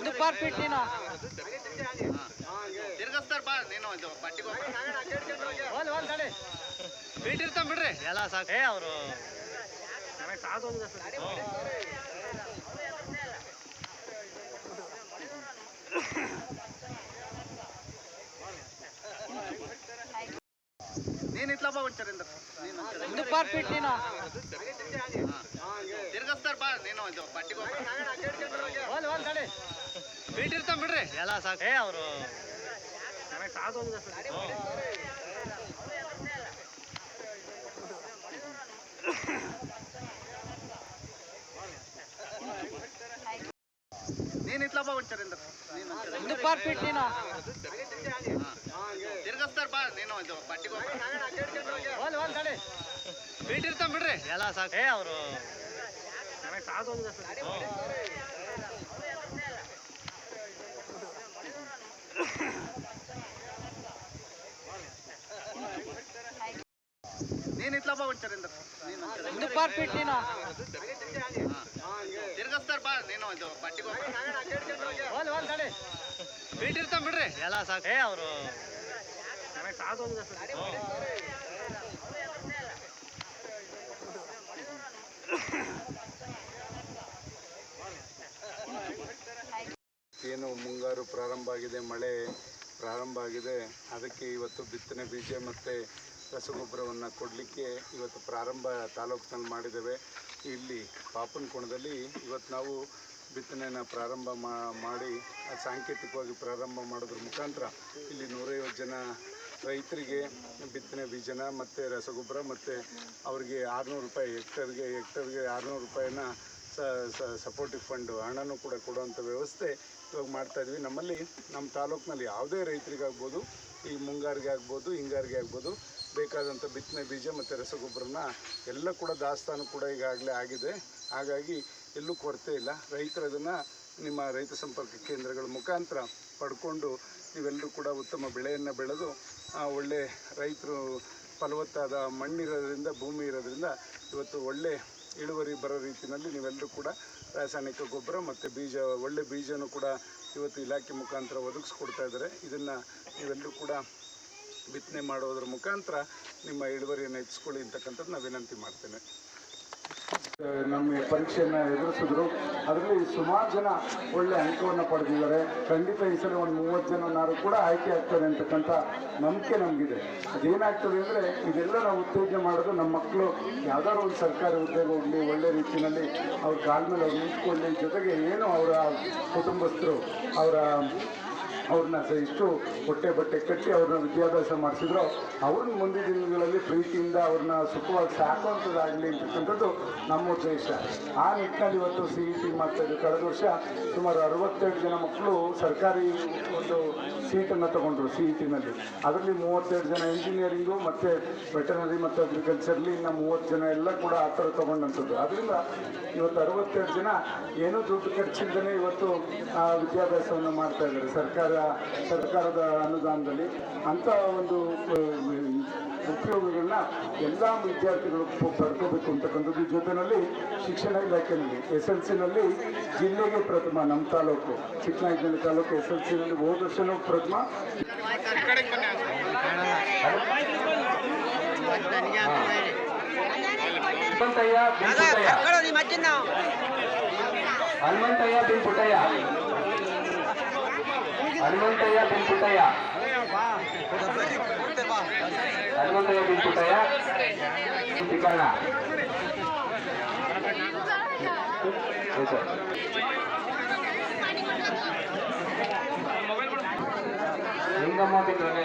ಇದು ಪಾರ್ ಫೀಟ್ ನೀನು ತಿರ್ಗಸ್ತಾರ ಬಾ ನೀನು ಇದು ಫೀಟ್ ಇರ್ತಾವ ಬಿಡ್ರಿ. ಎಲ್ಲ ಸಾಕು. ಏ ಅವರು. ನನಗೆ ಸಾಕು ಫೀಟ್ ನೀನು ತಿರ್ಗಸ್ತಾರ ಬಾ ನೀನು ಫೀಟ್ ಇರ್ತಾವ ಬಿಡ್ರಿ. ಎಲ್ಲ ಸಾಕು. ಏ ಅವರು. ನನಗೆ ನೀನ್ ಇತ್ಲಾಭ ಒಂಚರಿಂದ ನೀನು ಇದು ಪಾರ್ ಫೀಟ್ ನೀನು ತಿರ್ಗಸ್ತಾರ ಬಾ ನೀನು ಇದು ಬಟ್ಟಿಗೆ ಬೀಟ್ ಇರ್ತಾವ ಬಿಡ್ರಿ. ಎಲ್ಲ ಸಾಕು. ಏ ಅವರು. ನನಗೆ ನೀನ್ ಇತ್ಲಪ್ಪ ಒಂಚರಿಂದ ನೀನು ಇದು ಪಾರ್ ಫೀಟ್ ನೀನು. ತಿರ್ಗಸ್ತಾರ ಬಾ ನೀನು ಇದು ಬಟ್ಟಿಗೆ ಇರ್ತಾವ ಬಿಡ್ರಿ. ಎಲ್ಲ ಸಾಕು. ಏ ಅವರು. ಏನು ಮುಂಗಾರು ಪ್ರಾರಂಭ ಆಗಿದೆ ಮಳೆ ಪ್ರಾರಂಭ ಆಗಿದೆ. ಅದಕ್ಕೆ ಇವತ್ತು ಬಿತ್ತನೆ ಬೀಜ ಮತ್ತು ರಸಗೊಬ್ಬರವನ್ನು ಕೊಡಲಿಕ್ಕೆ ಇವತ್ತು ಪ್ರಾರಂಭ ತಾಲೂಕಿನಲ್ಲಿ ಮಾಡಿದ್ದೇವೆ. ಇಲ್ಲಿ ಪಾಪನಕೋಣದಲ್ಲಿ ಇವತ್ತು ನಾವು ಬಿತ್ತನೆಯನ್ನು ಪ್ರಾರಂಭ ಮಾ- ಮಾಡಿ ಸಾಂಕೇತಿಕವಾಗಿ ಪ್ರಾರಂಭ ಮಾಡೋದ್ರ ಮುಖಾಂತರ ಇಲ್ಲಿ ನೂರೈವತ್ತು ಜನ ರೈತರಿಗೆ ಬಿತ್ತನೆ ಬೀಜನ ಮತ್ತು ರಸಗೊಬ್ಬರ ಮತ್ತು ಅವರಿಗೆ ಆರುನೂರು ರೂಪಾಯಿ ಹೆಕ್ಟರ್ಗೆ ಹೆಕ್ಟರ್ಗೆ ಆರುನೂರು ರೂಪಾಯಿನ ಸಪೋರ್ಟಿವ್ ಫಂಡು ಹಣನೂ ಕೂಡ ಕೊಡುವಂಥ ವ್ಯವಸ್ಥೆ ಇವಾಗ ಮಾಡ್ತಾಯಿದ್ವಿ ನಮ್ಮಲ್ಲಿ, ನಮ್ಮ ತಾಲೂಕಿನಲ್ಲಿ ಯಾವುದೇ ರೈತರಿಗಾಗ್ಬೋದು, ಈ ಮುಂಗಾರಿಗೆ ಆಗ್ಬೋದು, ಹಿಂಗಾರಿಗೆ ಆಗ್ಬೋದು, ಬೇಕಾದಂಥ ಬಿತ್ತನೆ ಬೀಜ ಮತ್ತು ರಸಗೊಬ್ಬರನ ಎಲ್ಲ ಕೂಡ ದಾಸ್ತಾನು ಕೂಡ ಈಗಾಗಲೇ ಆಗಿದೆ. ಹಾಗಾಗಿ ಎಲ್ಲೂ ಕೊರತೆ ಇಲ್ಲ. ರೈತರು ಅದನ್ನು ನಿಮ್ಮ ರೈತ ಸಂಪರ್ಕ ಕೇಂದ್ರಗಳ ಮುಖಾಂತರ ಪಡ್ಕೊಂಡು ನೀವೆಲ್ಲರೂ ಕೂಡ ಉತ್ತಮ ಬೆಳೆಯನ್ನು ಬೆಳೆದು ಒಳ್ಳೆ ರೈತರು ಫಲವತ್ತಾದ ಮಣ್ಣಿರೋದ್ರಿಂದ, ಭೂಮಿ ಇರೋದ್ರಿಂದ ಇವತ್ತು ಒಳ್ಳೆ ಇಳುವರಿ ಬರೋ ರೀತಿಯಲ್ಲಿ ನೀವೆಲ್ಲರೂ ಕೂಡ ರಾಸಾಯನಿಕ ಗೊಬ್ಬರ ಮತ್ತು ಬೀಜ, ಒಳ್ಳೆ ಬೀಜನೂ ಕೂಡ ಇವತ್ತು ಇಲಾಖೆ ಮುಖಾಂತರ ಒದಗಿಸ್ಕೊಡ್ತಾ ಇದ್ದಾರೆ. ಇದನ್ನು ನೀವೆಲ್ಲರೂ ಕೂಡ ಬಿತ್ತನೆ ಮಾಡೋದ್ರ ಮುಖಾಂತರ ನಿಮ್ಮ ಇಳುವರಿಯನ್ನು ಹೆಚ್ಚಿಸ್ಕೊಳ್ಳಿ ಅಂತಕ್ಕಂಥದ್ದು ನಾನು ವಿನಂತಿ ಮಾಡ್ತೇನೆ. ನಮ್ಮ ಪರೀಕ್ಷೆಯನ್ನು ಎದುರಿಸಿದ್ರು. ಅದರಲ್ಲಿ ಸುಮಾರು ಜನ ಒಳ್ಳೆ ಅಂಕವನ್ನು ಪಡೆದಿದ್ದಾರೆ. ಖಂಡಿತ ಈ ಸಲ ಒಂದು ಮೂವತ್ತು ಜನನಾರು ಕೂಡ ಆಯ್ಕೆ ಆಗ್ತಾರೆ ಅಂತಕ್ಕಂಥ ನಂಬಿಕೆ ನಮಗಿದೆ. ಅದೇನಾಗ್ತದೆ ಅಂದರೆ ಇದೆಲ್ಲ ನಾವು ಉತ್ತೇಜನ ಮಾಡೋದು ನಮ್ಮ ಮಕ್ಕಳು ಯಾವ್ದಾದ್ರು ಒಂದು ಸರ್ಕಾರಿ ಉದ್ಯೋಗ ಹೋಗಲಿ, ಒಳ್ಳೆ ರೀತಿಯಲ್ಲಿ ಅವ್ರ ಕಾಲ ಮೇಲೆ ಅವ್ರು ನಿಂತ್ಕೊಳ್ಳಿ ಜೊತೆಗೆ ಏನು ಅವರ ಕುಟುಂಬಸ್ಥರು, ಅವರ ಅವ್ರನ್ನ ಇಷ್ಟು ಹೊಟ್ಟೆ ಬಟ್ಟೆ ಕಟ್ಟಿ ಅವ್ರನ್ನ ವಿದ್ಯಾಭ್ಯಾಸ ಮಾಡಿಸಿದ್ರು. ಅವ್ರನ್ನ ಮುಂದಿನ ದಿನಗಳಲ್ಲಿ ಪ್ರೀತಿಯಿಂದ ಅವ್ರನ್ನ ಸುಖವಾಗಿ ಸಾಕುವಂಥದ್ದಾಗಲಿ ಅಂತಕ್ಕಂಥದ್ದು ನಮ್ಮ ಉದ್ದೇಶ. ಆ ನಿಟ್ಟಿನಲ್ಲಿ ಇವತ್ತು ಸಿ ಇ ಟಿ ಮಾಡ್ತಾಯಿದ್ದು ಕಳೆದ ವರ್ಷ ಸುಮಾರು ಅರವತ್ತೆರಡು ಜನ ಮಕ್ಕಳು ಸರ್ಕಾರಿ ಒಂದು ಸೀಟನ್ನು ತಗೊಂಡ್ರು ಸಿ ಇ ಟಿನಲ್ಲಿ ಅದರಲ್ಲಿ ಮೂವತ್ತೆರಡು ಜನ ಇಂಜಿನಿಯರಿಂಗು ಮತ್ತು ವೆಟನರಿ ಮತ್ತು ಅಗ್ರಿಕಲ್ಚರ್ಲಿ ಇನ್ನು ಮೂವತ್ತು ಜನ ಎಲ್ಲ ಕೂಡ ಆ ಥರ ತೊಗೊಂಡಂಥದ್ದು. ಅದರಿಂದ ಇವತ್ತು ಅರವತ್ತೆರಡು ಜನ ಏನೂ ದುಡ್ಡು ಖರ್ಚಿಲ್ಲದೇ ಇವತ್ತು ವಿದ್ಯಾಭ್ಯಾಸವನ್ನು ಮಾಡ್ತಾ ಇದ್ದಾರೆ. ಸರ್ಕಾರ ಸರ್ಕಾರದ ಅನುದಾನದಲ್ಲಿ ಅಂತ ಒಂದು ಉಪಯೋಗಗಳನ್ನ ಎಲ್ಲ ವಿದ್ಯಾರ್ಥಿಗಳು ಪಡ್ಕೋಬೇಕು ಅಂತಕ್ಕಂಥದ್ದು ಜೊತೆಯಲ್ಲಿ ಶಿಕ್ಷಣ ಇಲಾಖೆಯಲ್ಲಿ ಎಸ್ ಎಲ್ ಸಿನಲ್ಲಿ ಜಿಲ್ಲೆಗೆ ಪ್ರಥಮ ನಮ್ಮ ತಾಲೂಕು ಚಿಕ್ಕನಾಯಕನಹಳ್ಳಿ ತಾಲೂಕು ಎಸ್ ಎಲ್ ಸಿನಲ್ಲಿ ಹೋದ ವರ್ಷನೂ ಪ್ರಥಮ. ಹನುಮಂತಯ್ಯ ಬಿಂಪುಟಯ್ಯ ಹನುಮಂತಯ್ಯ ಬಿನ್ ಪುಟ್ಟಯ್ಯ ಹನುಮಂತಯ್ಯ ಬಿನ್ ಪುಟ್ಟಯ್ಯ ಹನುಮಂತಯ್ಯ ಬಿನ್ ಪುಟ್ಟಯ್ಯ ಚಿಕ್ಕಣ್ಣ ಹೌದು ಸರ್ ಲಿಂಗಮ್ಮ ಬಿನ್ ರಂಗಯ್ಯ